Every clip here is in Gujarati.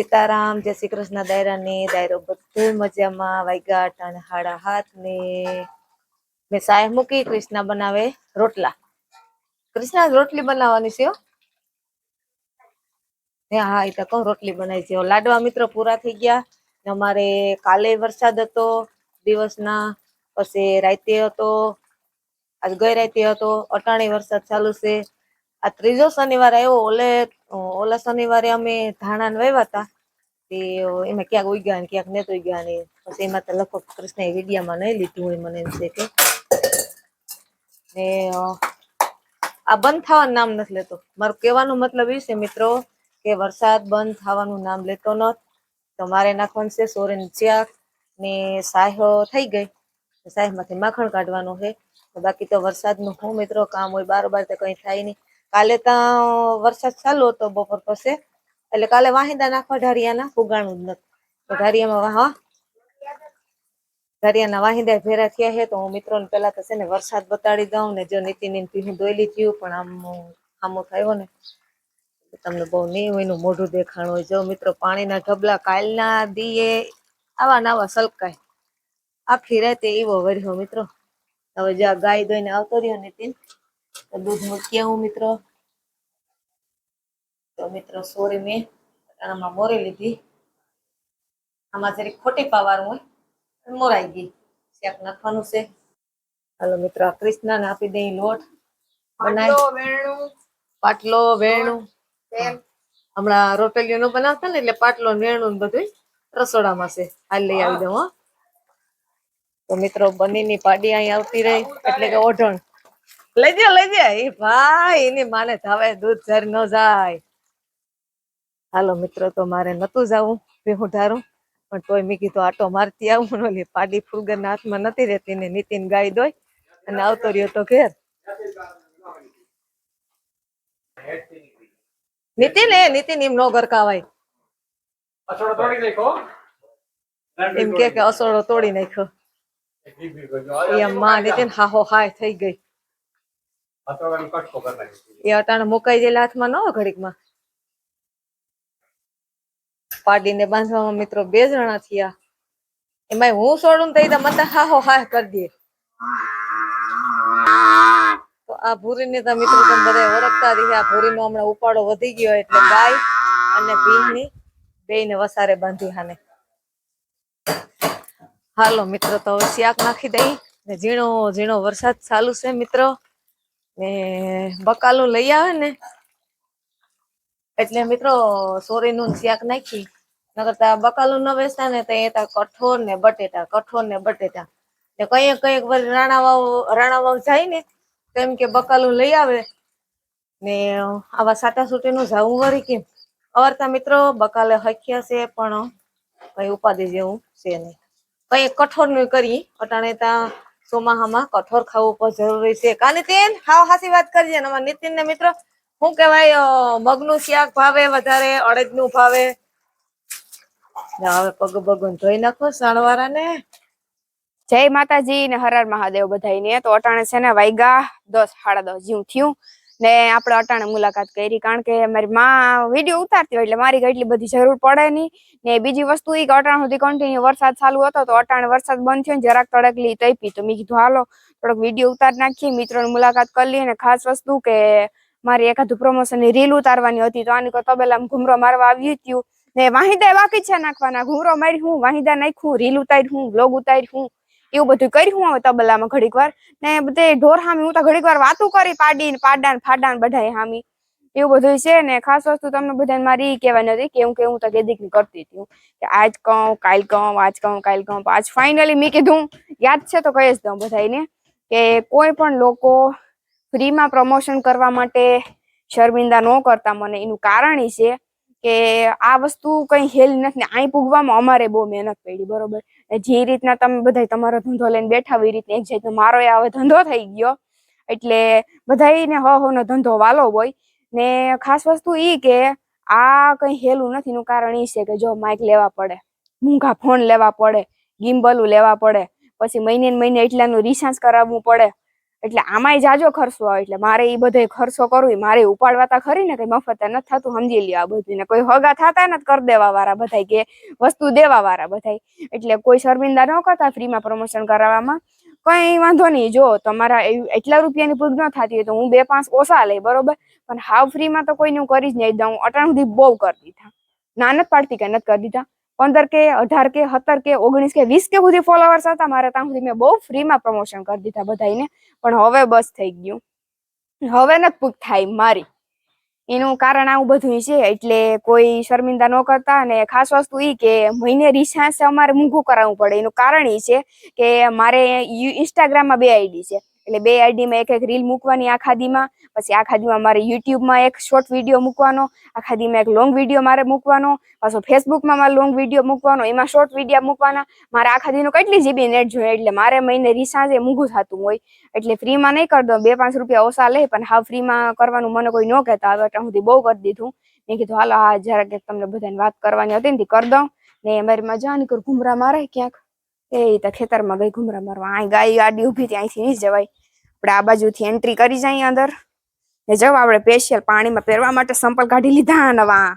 સીતારામ, જય શ્રી કૃષ્ણ, દાયરાની દાયરો બધું મજામાં વાઈગાટ અને હાડા હાથ ને મેં સાહેબ મૂકી, કૃષ્ણા બનાવે રોટલા. કૃષ્ણા, રોટલી બનાવવાની છે હો. એ તો કહું, રોટલી બનાવી છે. લાડવા મિત્રો પૂરા થઈ ગયા. ને અમારે કાલે વરસાદ હતો દિવસના, પછી રાતે હતો, આજ ગઈ રાતે હતો. અટાણે વરસાદ ચાલુ છે. આ ત્રીજો શનિવાર આવ્યો, ઓલે ઓલા શનિવારે અમે ધાણા વહેવા હતા તે એમાં ક્યાંક ઉગ્યા ને ક્યાંક નતો ઉગ્યા ને પછી એમાં તો લગભગ કૃષ્ણ વિડીયામાં નહીં લીધું હોય મને એમ છે કે. ને આ બંધ થવાનું નામ નથી લેતો. મારું કહેવાનો મતલબ એ છે મિત્રો કે વરસાદ બંધ થવાનું નામ લેતો ન તો મારે નાખવાનું છે સોરેન ચાક ને સાહ થઈ ગઈ. સાહેબમાંથી માખણ કાઢવાનું છે. બાકી તો વરસાદનું હું મિત્રો કામ હોય બારોબાર તો કંઈ થાય નહીં. કાલે ત્યાં વરસાદ ચાલુ હતો બપોર પછી. એટલે કાલે વાહિંદા નાખવા ઢારિયાના ફુગાણું જ નથી ઢારિયામાં હા. ઢારિયાના વાહિંદા ભેરા થયા છે, તો હું મિત્રોને પહેલા તો છે ને વરસાદ બતાડી દઉં ને જો નીતિની પીહું દોયલી થયું, પણ આમ આમો થયો ને. તમને બહુ નહીં હોય એનું મોઢું દેખાણું હોય. જો મિત્રો, પાણીના ઢબલા કાલના દીએ આવા નાવા સલકાય. આખી રાતે એવો વર્યો મિત્રો. હવે જો આ ગાય દોઈને આવતો રહ્યો નીતિન. તો દૂધ મૂકી હું મિત્રો. તો મિત્રો સોરી મેં આમાં મોરી લીધી. આમાં જરી ખોટી પાવાનું હોય મોરાઈ ગઈ. શાક નાખવાનું છે. હાલો મિત્રો આ કૃષ્ણને આપી દઈ લોટ. બનાવી પાટલો વેણું. હમણાં રોટલીઓ નું બનાવતા ને એટલે પાટલો ને વેણું બધું રસોડામાં છે. હાલ લઈ આવી દઉં હો. તો મિત્રો બનીની પાડી અહીં આવતી રહી એટલે કે ઓઢણ. લઈ જા લઈ એ ભાઈ એની માને ધાવે દૂધ ઝર ન જાય. હાલો મિત્રો તો મારે નતું જવું ભેહું ઢારું પણ તોય મેં કીધું આટો મારતી આવું. ઓલી પાડી ફુલગરના હાથમાં નથી રહેતી ને નીતિન ગાય દોય. અને આવતો રહ્યો તો ઘેર. નીતિન એ નીતિન એમ નો ગરકાવાય. એમ કે કે અસોડો તોડી નાખ્યો. એમ માં નીતિન હાહો હાય થઈ ગઈ અસોડાનો કટકો કરી નાખ્યો એ અટાણે મુકાઈ ગયેલા હાથમાં ન ઘડીકમાં? પાડીને બાંધવામાં મિત્રો બે જણા થયા. એમાં હું છોડું તો મને હાહો હાય કરી દે. તો આ ભૂરીને તો મિત્રો તમે બધા ઓળખતા રહી આ ભૂરીનો હમણાં ઉપાડો વધી ગયો એટલે ગાય અને ભીંની બેયને વસારે બાંધી હાને હાલો મિત્રો, તો હવે શાક નાખી દઈ ને ઝીણો ઝીણો વરસાદ ચાલુ છે મિત્રો. ને બકાલું લઈ આવે ને, એટલે મિત્રો સોરીનું શાક નાખી, નકર તા બકાલું ન વેચતા ને તો એ કઠોર ને બટેટા કઠોર ને બટેટા. ને કઈ કંઈક વાર રાણા વાવ રાણા વાવ જાય ને તેમ કે બકાલું લઈ આવે. ને આવા સાટા સુટીનું જવું વળી કેમ? અવારતા મિત્રો બકાલે હખ્યા છે પણ કઈ ઉપાધિ જેવું છે નહીં. કઠોરનું કરી, અટાણે ત્યાં ચોમાહામાં કઠોર ખાવું પણ જરૂરી છે. કા તેન હાવ હાસી વાત કરીએ અમારા નીતિન ને મિત્રો, શું કેવાય મગનું શાક ભાવે વધારે, અડદનું ભાવે? ને હવે પગ પગ ધોઈ નાખો સાણવારા ને જય માતાજી ને હરાર મહાદેવ મહાદેવ બધાયને. તો અટાણે છે ને વાયગા દસ, સાડા દસ જેવું થયું. ને આપણે અટાણે મુલાકાત કરી, કારણ કે મારી માં વીડિયો ઉતારતી હોય એટલે મારી એટલી બધી જરૂર પડે નહીં. ને બીજી વસ્તુ એ કે અટાણ સુધી કન્ટિન્યુ વરસાદ ચાલુ હતો તો અટાણે વરસાદ બંધ થયો ને જરાક તડકલી તપી તો મેં કીધું, હાલો, થોડોક વીડિયો ઉતાર નાખીએ, મિત્રોની મુલાકાત કરી લઈએ. ને ખાસ વસ્તુ કે મારી એકાદું પ્રમોશનની રીલ ઉતારવાની હતી તો આની તબેલામાં ઘુમરો મારવા આવ્યું હતું ને વાહિદા બાકી છે નાખવાના. ઘુમરો મારી હું વાહિદા નાખું રીલ ઉતારી હું બ્લોગ ઉતારી હું એવું બધું કર્યું હવે તબલામાં ઘડીક વાર. ને બધે ઢોર હામી, હું તો ઘડીક વાર વાતું કરી પાડી ને પાડા ને ફાડા ને હામી. એવું બધું છે ને, ખાસ વસ્તુ તમને બધાને મારી કહેવાની હતી કે હું કે હું તો કેદીકની કરતી હતી કે આજ કહું, કાલ કહું, આજ કહું, કાલ કહું. આજ ફાઇનલી મેં કીધું, યાદ છે તો કહી જ દઉં બધાને કે કોઈ પણ લોકો ફ્રીમાં પ્રમોશન કરવા માટે શર્મિંદા ન કરતા. મને એનું કારણ ઈ છે કે આ વસ્તુ કઈ હેલ નથી ને અહીં પૂગવામાં અમારે બહુ મહેનત પડી, બરોબર? જે રીતના તમે બધા તમારો ધંધો લઈને બેઠા હોય એ રીતના એક જાતનો મારો આવે ધંધો થઈ ગયો. એટલે બધાને હ હો નો ધંધો વાલો હોય. ને ખાસ વસ્તુ એ કે આ કઈ હેલું નથી નું કારણ એ છે કે જો માઇક લેવા પડે, મૂંઘા ફોન લેવા પડે ગિમ્બલું લેવા પડે, પછી મહિને મહિને એટલાનું રિચાર્જ કરાવવું પડે. એટલે આમાંય જાજો ખર્ચો આવે. એટલે મારે એ બધે ખર્ચો કરવો મારે ઉપાડવા તા ખરી ને કઈ મફત નથી થતું, સમજી લ્યો આ બધું. ને કોઈ હગા થતા નથી કરી દેવા વાળા બધા કે વસ્તુ દેવા વાળા બધા એટલે કોઈ શર્મિંદા ન કરતા ફ્રીમાં પ્રમોશન કરાવવામાં. કઈ વાંધો નહીં, જો તમારા એટલા રૂપિયાની ભૂગ ન થતી હોય તો હું બે પાંચ ઓછા લઈ, બરોબર? પણ હાવ ફ્રીમાં તો કોઈને હું કરી જ નહીં દઉં અટાણું બહુ કરી દીધા. ના નથી પાડતી કે નથી કરી દીધા. પંદર કે અઢાર કે સત્તર કે ઓગણીસ કે વીસ કે સુધી ફોલોવર્સ હતા, મારે ત્યાં સુધી મેં બહુ ફ્રીમાં પ્રમોશન કરી દીધા બધાને પણ હવે બસ થઈ ગયું. હવે નથી પૂક થાય મારી. એનું કારણ આવું બધું છે, એટલે કોઈ શર્મિંદા ન કરતા અને ખાસ વસ્તુ એ કે મહિને રિસાન્સ અમારે મૂંઘું કરાવવું પડે. એનું કારણ એ છે કે મારે ઇન્સ્ટાગ્રામમાં બે આઈડી છે. એટલે બે આઈડીમાં એક એક રીલ મૂકવાની આખા દીમાં, પછી આખા દીમાં મારે યુટ્યુબમાં એક શોર્ટ વીડિયો મૂકવાનો, આખા દીમાં એક લોંગ વીડિયો મારે મૂકવાનો, પાછો ફેસબુકમાં મારે લોંગ વીડિયો મૂકવાનો, એમાં શોર્ટ વીડિયો મૂકવાના. મારે આખા દીનું કેટલી જીબી નેટ જોઈએ? એટલે મારે મહિને રિસાંજે મોંઘું થતું હોય. એટલે ફ્રીમાં નહીં કરી દઉં. બે પાંચ રૂપિયા ઓછા લે, પણ હા ફ્રીમાં કરવાનું મને કોઈ ન કહેતા. હવે હું સુધી બહુ કરી દીધું. મેં કીધું, હાલો, હા, જરાક તમને બધાને વાત કરવાની હતી ને કરી દઉં. ને મારી મજા કરું. ઘુમરા મારે ક્યાંક? એ તો ખેતરમાં ગઈ ઘુમરા મારવા. અહીં ગાય ગાડી ઊભી હતી અહીંથી નહીં જવાય. આપણે આ બાજુથી એન્ટ્રી કરી જઈએ અંદર. ને જવા આપણે સ્પેશિયલ પાણીમાં પહેરવા માટે સંપલ કાઢી લીધા નવા.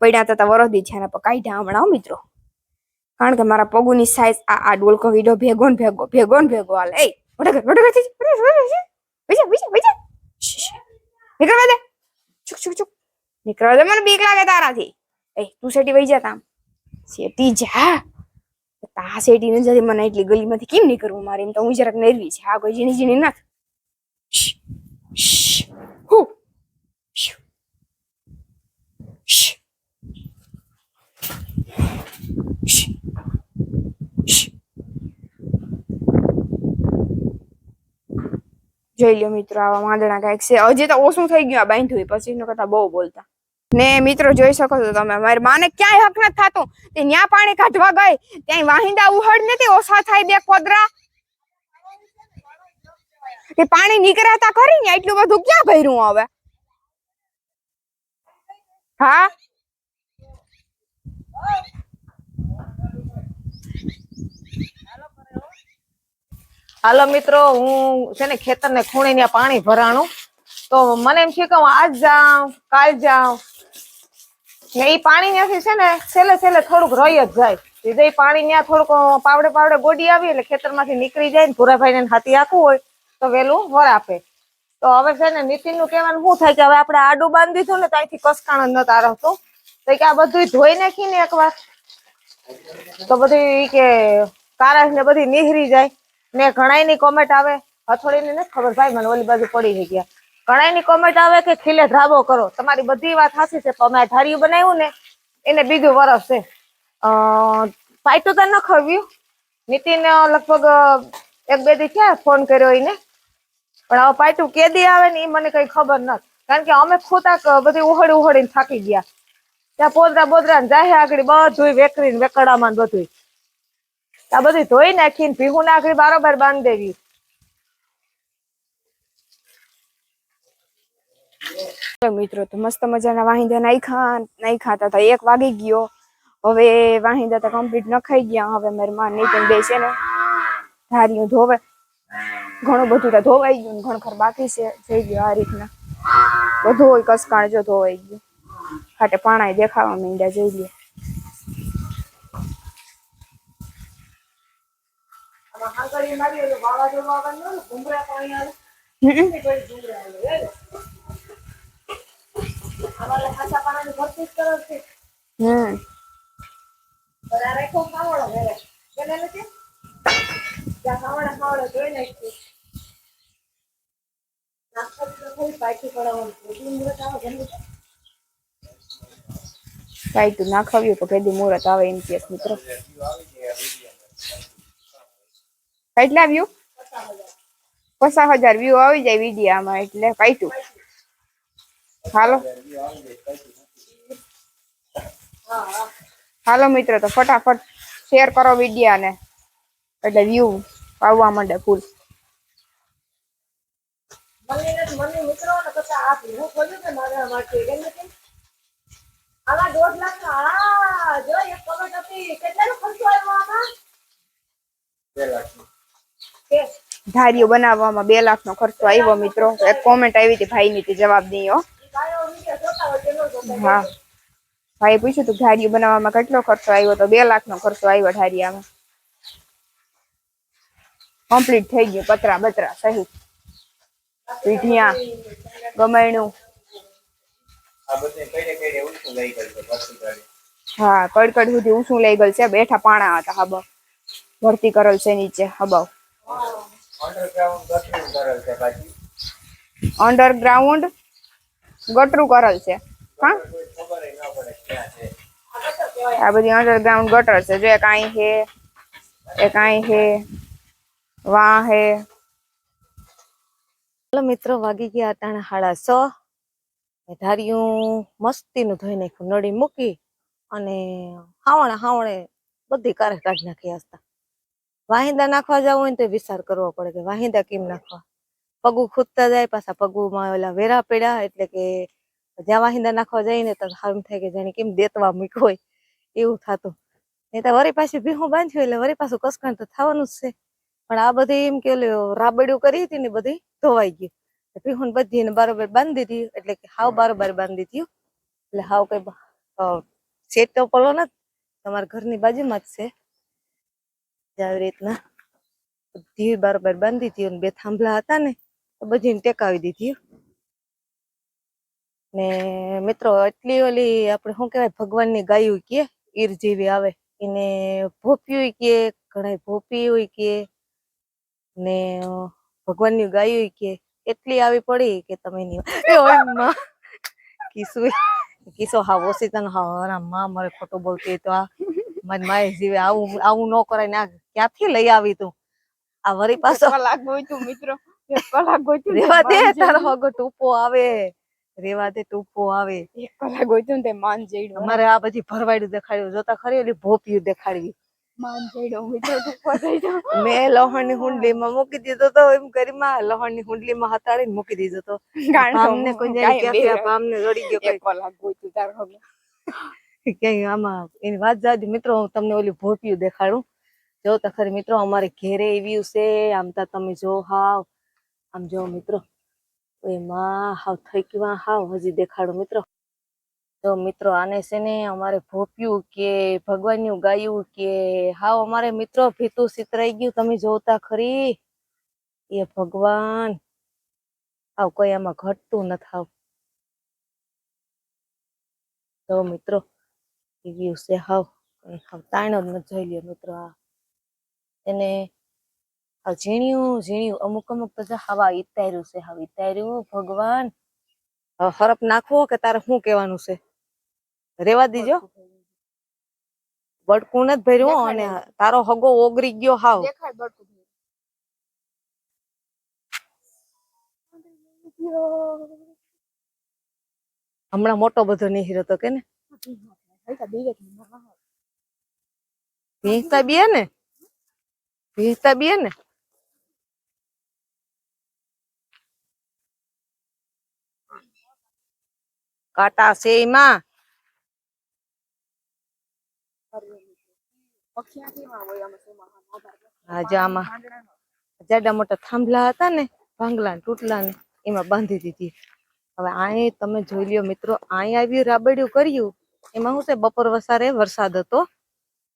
પડ્યા હતા વરોધી છે કાઢ્યા હમણાં મિત્રો. કારણ કે મારા પગુની સાઈઝ આ આ ડોલકો વીડો ભેગો ને ભેગો ભેગો ને ભેગો હાલ. એ વડગર વડગર થઈ જા, વડગર, વડગર, વઈ જા, વઈ જા, વઈ જા. શ્શ, શ્શ. નીકળવા દે. ચૂક ચૂક ચૂક. નીકળવા દે મને બીક લાગે તારાથી. એ તું સેટી વહી જા તામ. જા. તા સેટી નજરે મને એટલી ગલીમાંથી કેમ નીકળવું મારે? એમ તો હું જરાક નરવી છે. આ કોઈ ઝીણી ઝીણી ના હુ. જોઈ લ્યો મિત્રો, આવા માંદણા કાંઈક છે. હજી તો ઓછું થઈ ગયું આ બાંધ્યું પછી એનો કરતા બહુ બોલતા. ને મિત્રો જોઈ શકો છો તમે, મારી માને ક્યાંય હક નથી થતું. તે ન્યા પાણી કાઢવા ગઈ ત્યાં વાહિંદા ઉહડ નથી, ઓછા થાય બે કોદરા. તે પાણી નીકળાતા ખરી ને, એટલું બધું ક્યાં ભર્યું હવે? હા? હાલો મિત્રો, હું છે ને ખેતર ને ખૂણે પાણી ભરાણું. તો મને એમ છે કે હું આજ જાઉં, કાલ જાઉં. ઈ પાણી ત્યાંથી છે ને, છેલ્લે છેલ્લે થોડુંક રહી જ જાય. ઈ પાણી ત્યાં થોડુંક પાવડે પાવડે ગોડી આવી એટલે ખેતરમાંથી નીકળી જાય ને ભૂરાભાઈ ને હાથી આખું હોય, તો વેલું વર આપે. તો હવે છે ને નીતિનનું કહેવાનું શું થાય કે હવે આપણે આડું બાંધી દીધું ને, તો અહીંથી કસકાણ જ નતા રહેતું. તો કે આ બધું ધોઈ નાખીને એકવાર. તો બધી કે કારાશ ને બધી નીહરી જાય. ને ઘણાયની કોમેન્ટ આવે. હથોડી ને ખબર, ભાઈ મને ઓલી બાજુ પડી ગયા. ઘણાય એની કોમેન્ટ આવે કે, ખીલે ધ્રાબો કરો. તમારી બધી વાત સાચી છે, પણ અમે ધાર્યું બનાવ્યું ને, એને બીજું વરસ છે. અ પાઇટું તો ન ખવ્યું. નીતિન લગભગ એક બે દી ક્યાં ફોન કર્યો એને. પણ હવે પાયતું કેદી આવે ને એ મને કઈ ખબર નથી. કારણ કે અમે ખોટા બધી ઉહડી ઉહળીને થાકી ગયા. ત્યાં પોદરા બોદરા જાહે આગળ બધું વેકરીને વેકડામાં બધું આ બધી ધોઈ નાખીને ભીહું આગળ બારોબાર બાંધી દેવી. મિત્રો તો મસ્ત મજાના વાહિંદા નાખ્યા ખાતા હતા. એક વાગી ગયો. હવે વાહિંદા તો કમ્પ્લીટ નખાઈ ગયા. હવે મારી માં નીતિન બે છે ને. ધાર્યું ધોવે. ઘણું બધું તો ધોવાઈ ગયું ને ઘણું ખર બાકી છે. જઈ ગયો આ રીતના. બધું હોય કસકાણ જો ધોવાઈ ગયું. હાટે પાણા દેખાવા માંડ્યા જઈ લે હમ. કાંઈ તું ના ખાવ્યું તો કેદી મુહૂર્ત આવે એમ કે મિત્રો. કેટલા વ્યૂ પચાસ હજાર. વ્યૂ આવી જાય વિડીયામાં એટલે કાંઈટું હાલો. હાલો મિત્રો, તો ફટાફટ શેર કરો વિડીયાને. એટલે વ્યૂ આવવા માંડે ફૂલ આમાં દોઢ લાખ બે લાખ બનાવવામાં બે લાખ નો ખર્ચો આવ્યો, મિત્રો. એક કોમેન્ટ આવી હતી ભાઈ ની જવાબ દઈએ હો. ભાઈ પૂછ્યું તું ધારીઓ બનાવવામાં કેટલો ખર્ચો આવ્યો તો બે લાખ નો ખર્ચો આવ્યો ધારિયામાં. કમ્પ્લીટ થઈ ગયું પતરા બતરા સહી પીઠિયા ગમાયણું. હા કડકડ સુધી ઊંચું લઈ ગયેલ છે બેઠા પાણા હતા હબ ભરતી કરેલ છે નીચે હબાવ. અંડરગ્રાઉન્ડ ગટરિંગ કરેલ છે પાછી અંડરગ્રાઉન્ડ ગટરું કરેલ છે. હા? આ બધી અંડરગ્રાઉન્ડ ગટર છે. જો એક અહીં છે એક અહીં છે વા છે ચાલો મિત્રો, વાગી ગયા અટાણે હાડા સો. ધાર્યું મસ્તીનું ધોઈ નાખ્યું, નળી મૂકી અને હાવણે હાવણે બધી કારે કાઢી નાખી હસતા વાહિંદા નાખવા જવું હોય ને તો વિચાર કરવો પડે કે વાહિંદા કેમ નાખવા? પગું ખૂદતા જાય, પાછા પગુમાં ઓલા વેરા પડ્યા એટલે કે જ્યાં વાહિંદા નાખવા જાય ને તો સારું થાય કે જાણે કેમ દેતવા મૂક્યો હોય, એવું થતું. નહીં તો વરી પાછી ભીહું બાંધ્યું એટલે વરી પાછું કસકણ તો થવાનું જ છે. પણ આ બધી એમ કે રાબડ્યું કરી હતી ને બધી ધોવાઈ ગયું. ભીહું બધી એને બરોબર બાંધી દીધી એટલે કે હાવ બરોબર બાંધી દીધું. એટલે હાવ કઈ સેટ તો પડો નથી. તમારા ઘરની બાજુમાં જ છે. આવી રીતના બધી બરોબર બાંધી દીધી બે થાંભલા હતા ને બધીને ટેકાવી દીધી. ને મિત્રો એટલી ઓલી આપણે શું કહેવાય ભગવાનની ગાયું કે ઈર જેવી આવે. એને ભોપ્યું કે ઘણા ભોપી કે ને ભગવાનની ગાયું કે એટલી આવી પડી કે તમે ની એ ઓયમાં કિસુ કિસો હા ઓસીતન હા અરે માં મારે ખોટું બોલતી તો આ મારી માએ જીવે આવું આવું ન કરાય ને આ ક્યાંથી લઈ આવી તું? આ વરી પાછો કલાક ગોઈતું મિત્રો. એક કલાક રેવા દે તારો હગો ટૂપો આવે. રેવા દે ટૂપો આવે. એક કલાક ગોઈતું ને તે માન જઈડો અમારે આ બધી ભરવાડ્યું દેખાડ્યું. જોતા ખરી ઓલી ભોપિયું દેખાડવી માન જઈડું. મેં મૂકી દીધો તો એમ કરી માં લહણની હુંડલીમાં હતાડીને મૂકી દીધો તો. પામને કોઈ જાણે કાંઈ ક્યાંથી પામને રડી ગયો એક કલાક ગોઈતું તાર હગું. ક્યાંય આમાં એની વાત જાજી. મિત્રો હું તમને ઓલી ભોપિયું દેખાડું. જો તો ખરી મિત્રો અમારે ઘેરે એવી છે. આમ તા તમે જો હાવ. આમ જો મિત્રો એમાં હાવ થઈકમાં હાવ હજી દેખાડું મિત્રો. તો મિત્રો આને છે ને અમારે ભોપ્યું કે ભગવાનનું ગાયું કે હાવ અમારે મિત્રો ભીતું સિતરાઈ ગયું, તમે જોતા ખરી? એ ભગવાન, આવ કોઈ આમાં ઘટતું નથી થાવ તો મિત્રો ગયું છે હાવ. હાવ તાણ જ ન જોઈ લ્યો મિત્રો આ. એને ઝીણ્યું ઝીણ્યું અમુક અમુક તો હવા ઈતાર્યું છે હવે ઇતાર્યું ભગવાન. હરફ નાખવો કે તારે શું કહેવાનું છે? રેવા દીજો. બડકું નથી ભર્યું અને તારો હગો ઓગરી ગયો હાવ. બટકું. હમણાં મોટો બધો નહીં હતો કે ને? હલકા બી ને? ભીંસતા બી ને? કાંટા છે એમાં. જાડા મોટા થાંભલા હતા ને ભાંગલા તૂટલા ને એમાં બાંધી દીધી. હવે અહીં તમે જોઈ લ્યો મિત્રો અહીં આવ્યું રાબડ્યું કર્યું. એમાં શું છે બપોર વસારે વરસાદ હતો.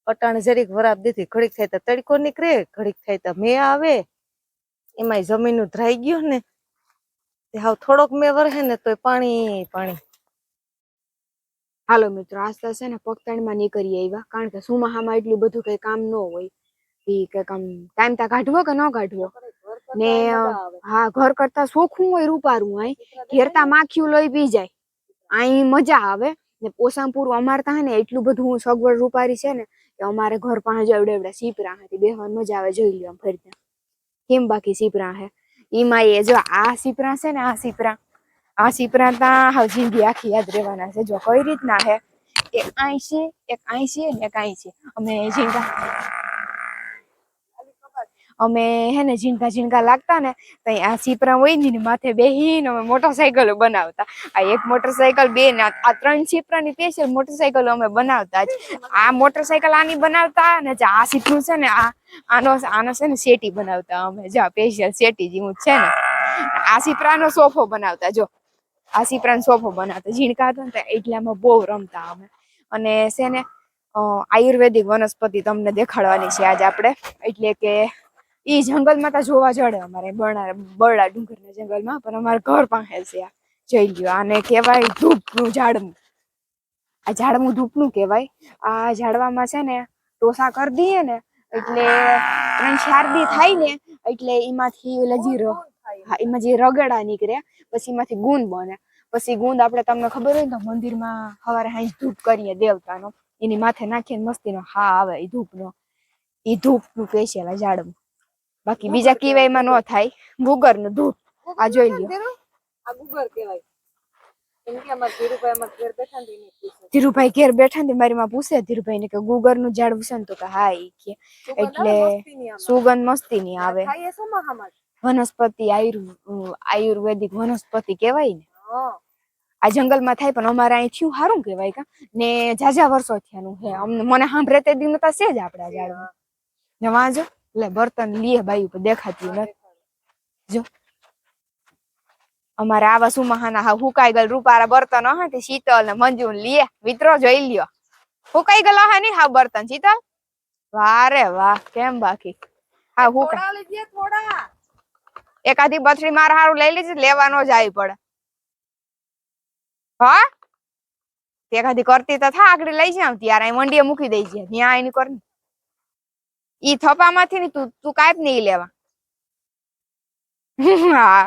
અટાણે જરીક વરાપ દીધી. ઘડીક થાય તો તડકો નીકળે ઘડીક થાય તો મેં આવે. એમાં જમીનનું ધરાઈ ગયું ને. તે હાવ થોડોક મેં વરહે ને તોય પાણી પાણી. હાલો મિત્રો આસ્તે છે ને પગતાણમાં નીકળી આવ્યા કારણ કે સુમાહામાં એટલું બધું કઈ કામ ન હોય. કંઈક આમ ટાઈમ તા કાઢવો કે ન કાઢવો? ને, હા, ઘર કરતા સોખું હોય રૂપારું આય ઘેરતા માખીયું લઈ પી જાય. અહીં મજા આવે. ને પોસામપુર અમારે ત્યાં હે ને એટલું બધું સગવડ રૂપારી છે ને, કે અમારે ઘર પાસે જ એવડે એવડે સીપરા હતી બેહવાની મજા આવે, જોઈ લ્યો ફરતા કેમ બાકી સીપરા હે? એમાં એ જો આ સીપરા છે ને, આ સીપરા. આ સીપરા ત્યાં જિંદગી આખી યાદ રહેવાના છે. જો કઈ રીતના હે? એક આઈ છે, એક આઈ છે ને એક આઈ છે. અમે ઝીંગા. અમે હે ને ઝીંગા ઝીંગા લાગતા ને, તો આ સીપરા હોય ને માથે બેહીને અમે મોટરસાયકલો બનાવતા. આ એક મોટરસાયકલ, બે ને આ ત્રણ સીપરાની સ્પેશિયલ મોટરસાયકલો અમે બનાવતા જ. આ મોટરસાયકલ આની બનાવતા ને જે આ સીપરું છે ને આ, આનો આનો છે ને શેટી બનાવતા અમે. જો સ્પેશિયલ શેટી જેવું છે ને. આ સીપરાનો સોફો બનાવતા, જો. આ સીપરાનો સોફો બનાવતા. ઝીણકા હતા ને એટલામાં બહુ રમતા અમે. અને છે ને આયુર્વેદિક વનસ્પતિ તમને દેખાડવાની છે આજે આપણે. એટલે કે એ જંગલમાં તો જોવા જડે અમારે. બરણા બરડા ડુંગરના જંગલમાં, પણ અમારે ઘર પાસે છે આ. જઈ ગયો. આને કહેવાય ધૂપનું ઝાડમું. આ ઝાડમું ધૂપનું કહેવાય. આ ઝાડવામાં છે ને ટોસા કરી દઈએ ને, એટલે ત્રણ ચાર થાય ને, એટલે એમાંથી ઓલા જે ર- હા એમાં જે રગડા નીકળ્યા પછી એમાંથી ગુંદ બને. પછી ગુંદ આપણે તમને ખબર હોય ને તો મંદિરમાં સવારે હાઈ ધૂપ કરીએ દેવતાનો. એની માથે નાખીને મસ્તીનો હા આવે એ ધૂપનો. એ ધૂપનું સ્પેશિયલ આ ઝાડમાં. બાકી બીજા કીવાયમાં ન થાય. ગુગરનું ધૂપ. આ જોઈ લ્યો. આ ગુગર કહેવાય. ધીરુભાઈ ઘેર બેઠા ને ને મારી માં પૂછે ધીરુભાઈ ને કે ગુગરનું ઝાડ છે ને તો કે હા એટલે સુગંધ મસ્તી ની આવે? વનસ્પતિ આયુર આયુર્વેદિક વનસ્પતિ કહેવાય ને. આ જંગલમાં થાય પણ અમારે અહીં થયું સારું કહેવાય કા. ને જાજા વર્ષો થયાનું હે. અમને મને સાંભળે તે દિન તો છે જ આપડા ઝાડમાં. ને વાંજો એટલે બર્તન લીએ બાઈ ઉપર દેખાતું નથી. જો. અમારે આવા સુમહાના હા હુકાઈ ગયેલ રૂપારા બર્તન હા તે શીતલ ને મંજુ ને લીએ. મિત્રો જોઈ લ્યો. હુકાઈ ગયેલા હા નહીં હા બર્તન શીતલ? વારે વાહ કેમ બાકી? હા હુકા થોડા લઈ જે થોડા. એકાદી બથડી માર હારું લઈ લેજે, લેવાનો જ આવી પડે. હા? એકાદી કરતી તો થા, આગળ લઈ જાવ ત્યારે મંડીએ મૂકી દઈ છે ત્યાં એની કર ઈ થપામાંથી ની તું તું કાંઈ નહીં લેવા. હા.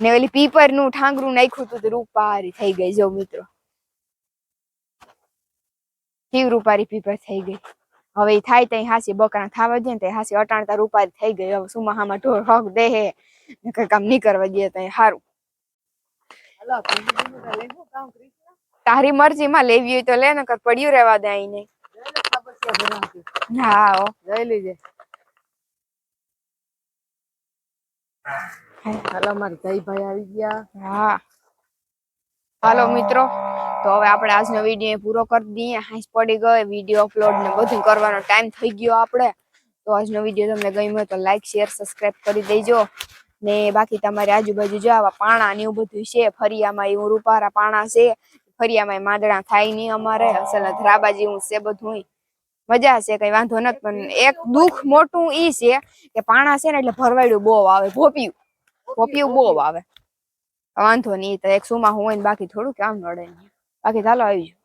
ને ઓલી પીપરનું ઠાંગરું નાખ્યું તો રૂપારી થઈ ગઈ, જો મિત્રો. કેવી રૂપારી પીપર થઈ ગઈ. હવે થાય તઈ હાસી બકરા થવા દે ને તે હાસી અટાણતા રૂપારી થઈ ગઈ. હવે સુમાહામાં ઢોર હક દે હે. કઈ કામ નહીં કરવા દે તઈ કૃષ્ણ. તારી મરજી માં લેવી હોય તો લે નકર પડ્યું રહેવા દે ખાબસિયા ભરાવતી. હા. લઈ લેજે. હાલો મારા જયભાઈ આવી ગયા. હા. હાલો મિત્રો, તો હવે આપણે આજનો વીડિયો પૂરો કરી દઈએ. હાંસ પડી ગયો વીડિયો અપલોડ ને બધું કરવાનો ટાઈમ થઈ ગયો આપણે. તો આજનો વીડિયો તમને ગમ્યો તો લાઈક શેર સબસ્ક્રાઈબ કરી દેજો. ને બાકી તમારી આજુબાજુ જો આવા પાણા ને એવું બધું છે, ફરિયામાં એવું રૂપારા પાણા છે, ફરિયામાં માંદડા થાય નહીં અમારે, અસલ ધરાબા જેવું છે બધું મજા છે, કઈ વાંધો નથી, પણ એક દુઃખ મોટું ઈ છે કે પાણા છે ને એટલે ભરવાડ્યું બહુ આવે, ભોપિયું. ભોપિયું બહુ આવે. વાંધો નહીં, તો એક સુમાં હોય ને બાકી થોડું કામ નડે નહીં બાકી ચાલો, આવી જાઓ.